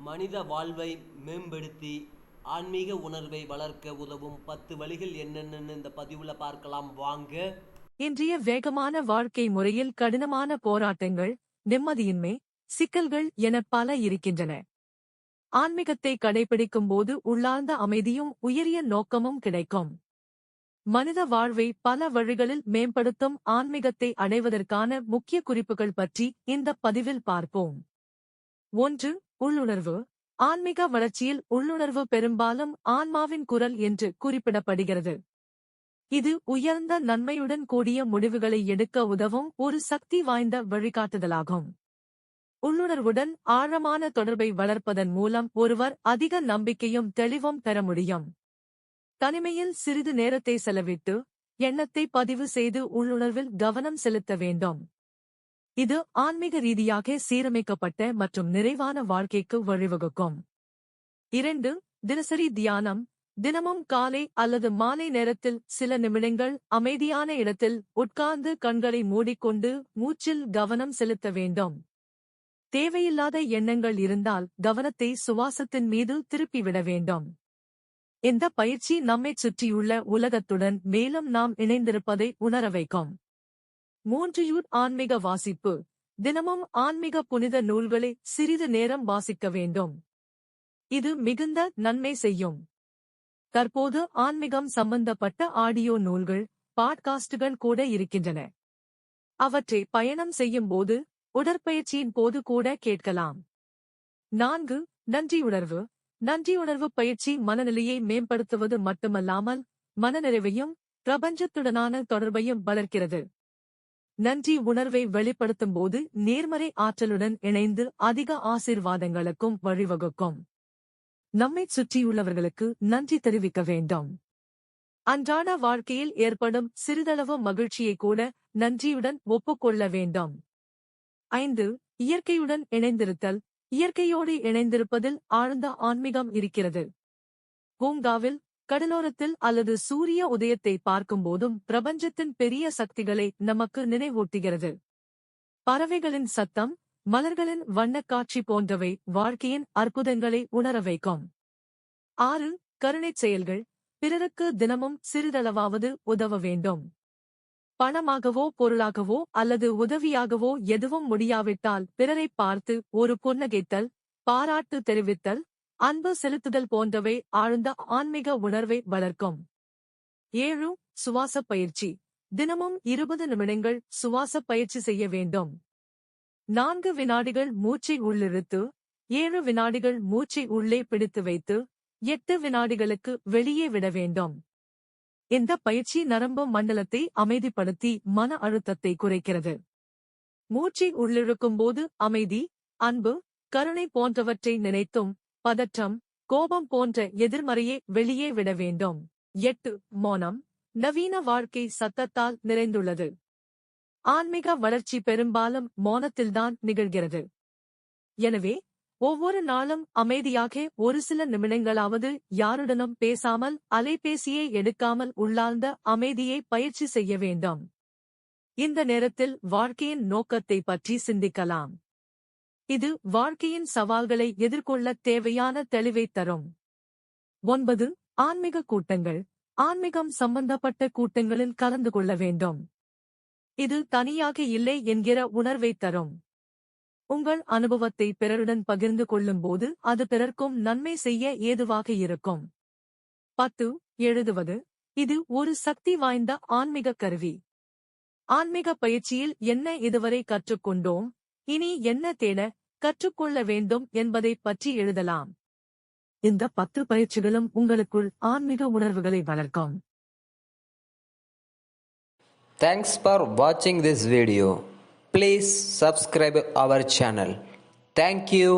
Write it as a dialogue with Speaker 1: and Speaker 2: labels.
Speaker 1: மனித வாழ்வை மேம்படுத்தி ஆன்மீக உணர்வை வளர்க்க உதவும் பத்து வழிகள் என்னென்னு இந்த பதிவுல பார்க்கலாம். வாங்க.
Speaker 2: இன்றைய வேகமான வாழ்க்கை முறையில் கடினமான போராட்டங்கள் நிம்மதியின்மை சிக்கல்கள் என பல இருக்கின்றன. ஆன்மீகத்தை கடைபிடிக்கும் போது உள்ளார்ந்த அமைதியும் உயரிய நோக்கமும் கிடைக்கும். மனித வாழ்வை பல வழிகளில் மேம்படுத்தும் ஆன்மீகத்தை அடைவதற்கான முக்கிய குறிப்புகள் பற்றி இந்த பதிவில் பார்ப்போம். ஒன்று உள்ளுணர்வு. ஆன்மீக வளர்ச்சியில் உள்ளுணர்வு பெரும்பாலும் ஆன்மாவின் குரல் என்று குறிப்பிடப்படுகிறது. இது உயர்ந்த நன்மையுடன் கூடிய முடிவுகளை எடுக்க உதவும் ஒரு சக்தி வாய்ந்த வழிகாட்டுதலாகும். உள்ளுணர்வுடன் ஆழமான தொடர்பை வளர்ப்பதன் மூலம் ஒருவர் அதிக நம்பிக்கையும் தெளிவும் பெற முடியும். தனிமையில் சிறிது நேரத்தை செலவிட்டு எண்ணத்தை பதிவு செய்து உள்ளுணர்வில் கவனம் செலுத்த வேண்டும். இது ஆன்மீக ரீதியாக சீரமைக்கப்பட்ட மற்றும் நிறைவான வாழ்க்கைக்கு வழிவகுக்கும். இரண்டு தினசரி தியானம். தினமும் காலை அல்லது மாலை நேரத்தில் சில நிமிடங்கள் அமைதியான இடத்தில் உட்கார்ந்து கண்களை மூடிக்கொண்டு மூச்சில் கவனம் செலுத்த வேண்டும். தேவையில்லாத எண்ணங்கள் இருந்தால் கவனத்தை சுவாசத்தின் மீது திருப்பிவிட வேண்டும். இந்த பயிற்சி நம்மைச் சுற்றியுள்ள உலகத்துடன் மேலும் நாம் இணைந்திருப்பதை உணர வைக்கும். மூன்று யூர் ஆன்மீக வாசிப்பு. தினமும் ஆன்மீக புனித நூல்களை சிறிது நேரம் வாசிக்க வேண்டும். இது மிகுந்த நன்மை செய்யும். தற்போது ஆன்மீகம் சம்பந்தப்பட்ட ஆடியோ நூல்கள் பாட்காஸ்டுகள் கூட இருக்கின்றன. அவற்றை பயணம் செய்யும் போது உடற்பயிற்சியின் போது கூட கேட்கலாம். நான்கு நன்றியுணர்வு. நன்றியுணர்வு பயிற்சி மனநிலையை மேம்படுத்துவது மட்டுமல்லாமல் மனநிறைவையும் பிரபஞ்சத்துடனான தொடர்பையும் வளர்க்கிறது. நன்றி உணர்வை வெளிப்படுத்தும் போது நேர்மறை ஆற்றலுடன் இணைந்து அதிக ஆசீர்வாதங்களுக்கும் வழிவகுக்கும். நம்மை சுற்றியுள்ளவர்களுக்கு நன்றி தெரிவிக்க வேண்டும். அன்றாட வாழ்க்கையில் ஏற்படும் சிறிதளவு மகிழ்ச்சியை கூட நன்றியுடன் ஒப்புக்கொள்ள வேண்டும். ஐந்து இயற்கையுடன் இணைந்திருத்தல். இயற்கையோடு இணைந்திருப்பதில் ஆழ்ந்த ஆன்மீகம் இருக்கிறது. பூங்காவில் கடலோரத்தில் அல்லது சூரிய உதயத்தை பார்க்கும்போதும் பிரபஞ்சத்தின் பெரிய சக்திகளை நமக்கு நினைவூட்டுகிறது. பறவைகளின் சத்தம் மலர்களின் வண்ணக்காட்சி போன்றவை வாழ்க்கையின் அற்புதங்களை உணர வைக்கும். ஆறு கருணைச் செயல்கள் பிறருக்கு தினமும் சிறிதளவாவது உதவ வேண்டும். பணமாகவோ பொருளாகவோ அல்லது உதவியாகவோ எதுவும் முடியாவிட்டால் பிறரை பார்த்து ஒரு புன்னகைத்தல் பாராட்டு தெரிவித்தல் அன்பு செலுத்துதல் போன்றவை ஆழ்ந்த ஆன்மீக உணர்வை வளர்க்கும். ஏழு சுவாச பயிற்சி. தினமும் இருபது நிமிடங்கள் சுவாச பயிற்சி செய்ய வேண்டும். நான்கு வினாடிகள் மூச்சை உள்ளிழுத்து ஏழு வினாடிகள் மூச்சை உள்ளே பிடித்து வைத்து எட்டு வினாடிகளுக்கு வெளியே விட வேண்டும். இந்த பயிற்சி நரம்பு மண்டலத்தை அமைதிப்படுத்தி மன அழுத்தத்தை குறைக்கிறது. மூச்சை உள்ளிழுக்கும் போது அமைதி அன்பு கருணை போன்றவற்றை நினைத்தும் பதற்றம் கோபம் போன்ற எதிர்மறையை வெளியே விட வேண்டும். எட்டு மோனம் நவீன வாழ்க்கை சத்தத்தால் நிறைந்துள்ளது. ஆன்மீக வளர்ச்சி பெரும்பாலும் மோனத்தில்தான் நிகழ்கிறது. எனவே ஒவ்வொரு நாளும் அமைதியாக ஒரு சில நிமிடங்களாவது யாருடனும் பேசாமல் அலைபேசியை எடுக்காமல் உள்ளார்ந்த அமைதியை பயிற்சி செய்ய வேண்டும். இந்த நேரத்தில் வாழ்க்கையின் நோக்கத்தை பற்றி சிந்திக்கலாம். இது வாழ்க்கையின் சவால்களை எதிர்கொள்ள தேவையான தெளிவை தரும். ஒன்பது ஆன்மீக கூட்டங்கள். ஆன்மீகம் சம்பந்தப்பட்ட கூட்டங்களில் கலந்து கொள்ள வேண்டும். இது தனியாக இல்லை என்கிற உணர்வை தரும். உங்கள் அனுபவத்தை பிறருடன் பகிர்ந்து கொள்ளும்போது அது பிறர்க்கும் நன்மை செய்ய ஏதுவாக இருக்கும். பத்து எழுதுவது. இது ஒரு சக்தி வாய்ந்த ஆன்மீக கருவி. ஆன்மீக பயிற்சியில் என்ன இதுவரை கற்றுக்கொண்டோம்? இனி என்ன தேட கற்றுக்கொள்ள வேண்டும் என்பதை பற்றி எழுதலாம். இந்த பத்து பயிற்சிகளும் உங்களுக்குள் ஆன்மீக உணர்வுகளை வளர்க்கும்.
Speaker 3: தேங்க்ஸ் ஃபார் வாட்சிங் this video please subscribe our channel thank you.